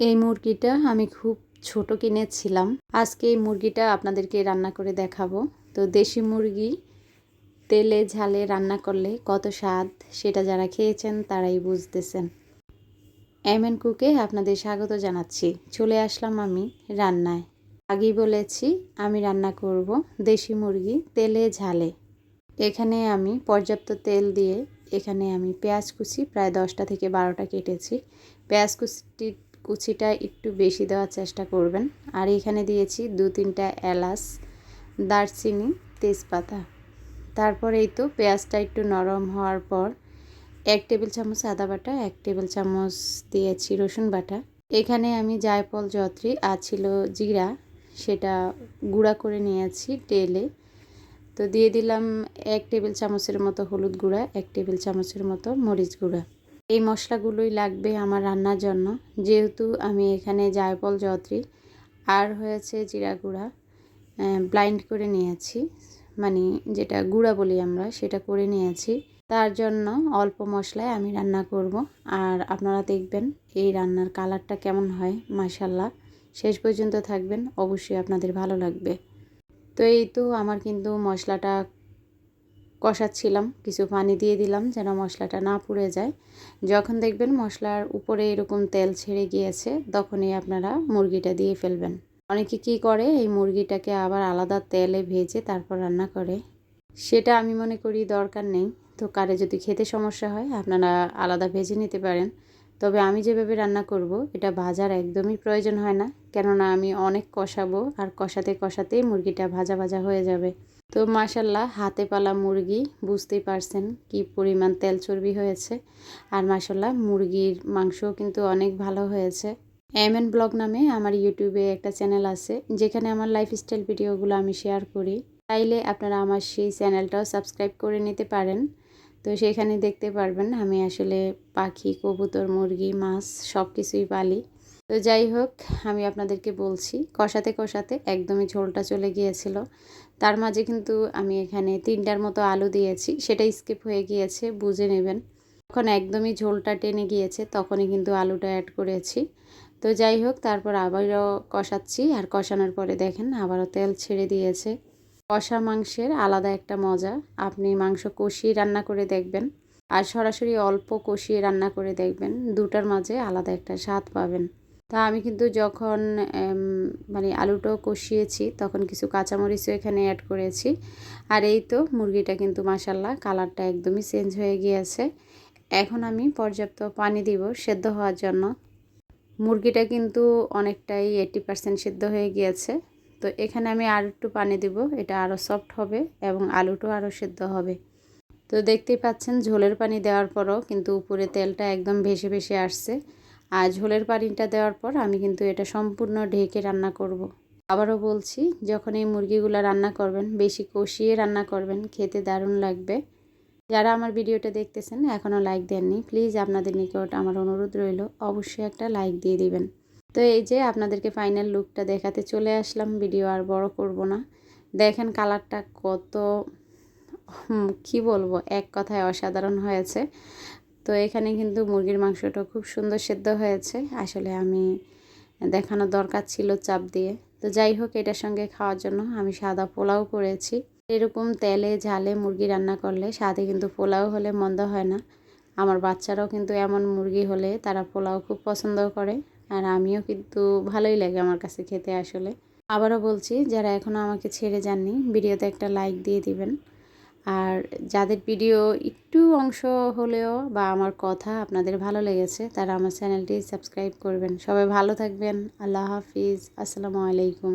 এই মুরগিটা আমি খুব ছোট কিনেছিলাম। আজকে এই মুরগিটা আপনাদেরকে রান্না করে দেখাবো। তো দেশি মুরগি তেলে ঝালে রান্না করলে কত স্বাদ সেটা যারা খেয়েছেন তারাই বুঝতেছেন। এমএন কুকে আপনাদের স্বাগত জানাচ্ছি। চলে আসলাম আমি রান্নায়। আগেই বলেছি আমি রান্না করব দেশি মুরগি তেলে ঝালে। এখানে আমি পর্যাপ্ত তেল দিয়ে এখানে আমি পেঁয়াজ কুচি প্রায় দশটা থেকে বারোটা কেটেছি। পেঁয়াজ কুচি কুচিটা একটু বেশি দেওয়ার চেষ্টা করবেন। আর এখানে দিয়েছি দু তিনটা এলাচ, দারচিনি, তেজপাতা। তারপরে এই তো পেঁয়াজটা একটু নরম হওয়ার পর এক টেবিল চামচ আদা বাটা, এক টেবিল চামচ দিয়েছি রসুন বাটা। এখানে আমি জায়ফল জত্রি আর ছিল জিরা, সেটা গুঁড়া করে নিয়েছি তেলে। তো দিয়ে দিলাম এক টেবিল চামচের মতো হলুদ গুঁড়া, এক টেবিল চামচের মতো মরিচ গুঁড়া। এই মশলাগুলোই লাগবে আমার রান্নার জন্য। যেহেতু আমি এখানে জায়ফল জত্রি আর হয়েছে জিরা গুঁড়া ব্লাইন্ড করে নিয়েছি। মানে যেটা গুঁড়া বলি আমরা, সেটা করে নিয়েছি। তার জন্য অল্প মশলায় আমি রান্না করব। আর আপনারা দেখবেন এই রান্নার কালারটা কেমন হয় মাসাল্লাহ শেষ পর্যন্ত থাকবেন, অবশ্যই আপনাদের ভালো লাগবে। তো এই তো আমার কিন্তু মশলাটা কষাচ্ছিলাম, কিছু পানি দিয়ে দিলাম যেন মশলাটা না পুড়ে যায়। যখন দেখবেন মশলার উপরে এরকম তেল ছেড়ে গিয়েছে, তখনই আপনারা মুরগিটা দিয়ে ফেলবেন। অনেকে কি করে, এই মুরগিটাকে আবার আলাদা তেলে ভেজে তারপর রান্না করে। সেটা আমি মনে করি দরকার নেই। তো কারে যদি খেতে সমস্যা হয়, আপনারা আলাদা ভেজে নিতে পারেন। তবে আমি যেভাবে রান্না করব, এটা ভাজার একদমই প্রয়োজন হয় না। কেননা আমি অনেক কষাবো, আর কষাতে কষাতেই মুরগিটা ভাজা ভাজা হয়ে যাবে। তো মাসাল্লাহ হাতে পালা মুরগি, বুঝতেই পারছেন কি পরিমাণ তেল চর্বি হয়েছে। আর মাসাল্লাহ মুরগির মাংসও কিন্তু অনেক ভালো হয়েছে। এম এন ব্লগ নামে আমার ইউটিউবে একটা চ্যানেল আছে, যেখানে আমার লাইফস্টাইল ভিডিওগুলো আমি শেয়ার করি। চাইলে আপনারা আমার সেই চ্যানেলটাও সাবস্ক্রাইব করে নিতে পারেন। তো সেখানে দেখতে পারবেন আমি আসলে পাখি, কবুতর, মুরগি, মাছ সব কিছুই পালি। তো যাই হোক, আমি আপনাদেরকে বলছি, কষাতে কষাতে একদমই ঝোলটা চলে গিয়েছিল। তার মাঝে কিন্তু আমি এখানে তিনটার মতো আলু দিয়েছি, সেটা স্কিপ হয়ে গিয়েছে, বুঝে নেবেন। যখন একদমই ঝোলটা টেনে গিয়েছে, তখনই কিন্তু আলুটা অ্যাড করেছি। তো যাই হোক, তারপর আবারও কষাচ্ছি, আর কষানোর পরে দেখেন আবারও তেল ছেড়ে দিয়েছে। কষা মাংসের আলাদা একটা মজা, আপনি মাংস কষিয়ে রান্না করে দেখবেন, আর সরাসরি অল্প কষিয়ে রান্না করে দেখবেন, দুটার মাঝে আলাদা একটা স্বাদ পাবেন। তা আমি কিন্তু যখন মানে আলুটাও কষিয়েছি, তখন কিছু কাঁচামরিচও এখানে অ্যাড করেছি। আর এই তো মুরগিটা কিন্তু মাসাল্লাহ কালারটা একদমই চেঞ্জ হয়ে গিয়েছে। এখন আমি পর্যাপ্ত পানি দিব সেদ্ধ হওয়ার জন্য। মুরগিটা কিন্তু অনেকটাই এইটি পার্সেন্ট সেদ্ধ হয়ে গিয়েছে। তো এখানে আমি আর একটু পানি দিব, এটা আরও সফট হবে এবং আলুটাও আরও সেদ্ধ হবে। তো দেখতেই পাচ্ছেন ঝোলের পানি দেওয়ার পরও কিন্তু উপরে তেলটা একদম ভেসে ভেসে আসছে। আর ঝোলের পানিটা দেওয়ার পর আমি কিন্তু এটা সম্পূর্ণ ঢেকে রান্না করব। আবারও বলছি, যখন এই মুরগিগুলো রান্না করবেন, বেশি কষিয়ে রান্না করবেন, খেতে দারুণ লাগবে। যারা আমার ভিডিওটা দেখতেছেন, এখনও লাইক দেননি, প্লিজ আপনাদের নিকট আমার অনুরোধ রইল, অবশ্যই একটা লাইক দিয়ে দিবেন। তো এই যে আপনাদেরকে ফাইনাল লুকটা দেখাতে চলে আসলাম, ভিডিও আর বড় করব না। দেখেন কালারটা কত কি বলব, এক কথায় অসাধারণ হয়েছে। তো এখানে কিন্তু মুরগির মাংসটা খুব সুন্দর সেদ্ধ হয়েছে। আসলে আমি দেখানো দরকার ছিল চাপ দিয়ে। তো যাই হোক, এটার সঙ্গে খাওয়ার জন্য আমি সাদা পোলাও করেছি। এরকম তেলে, ঝালে মুরগি রান্না করলে সাথে কিন্তু পোলাও হলে মন্দ হয় না। আমার বাচ্চারাও কিন্তু এমন মুরগি হলে তারা পোলাও খুব পছন্দ করে আর আমিও কিন্তু ভালোই লাগে আমার কাছে খেতে আসলে। আবারও বলছি, যারা এখনও আমাকে ছেড়ে যাননি, ভিডিওতে একটা লাইক দিয়ে দিবেন। আর যাদের ভিডিও একটু অংশ হলেও বা আমার কথা আপনাদের ভালো লেগেছে, তারা আমার চ্যানেলটি সাবস্ক্রাইব করবেন। সবাই ভালো থাকবেন। আল্লাহ হাফিজ। আসসালামু আলাইকুম।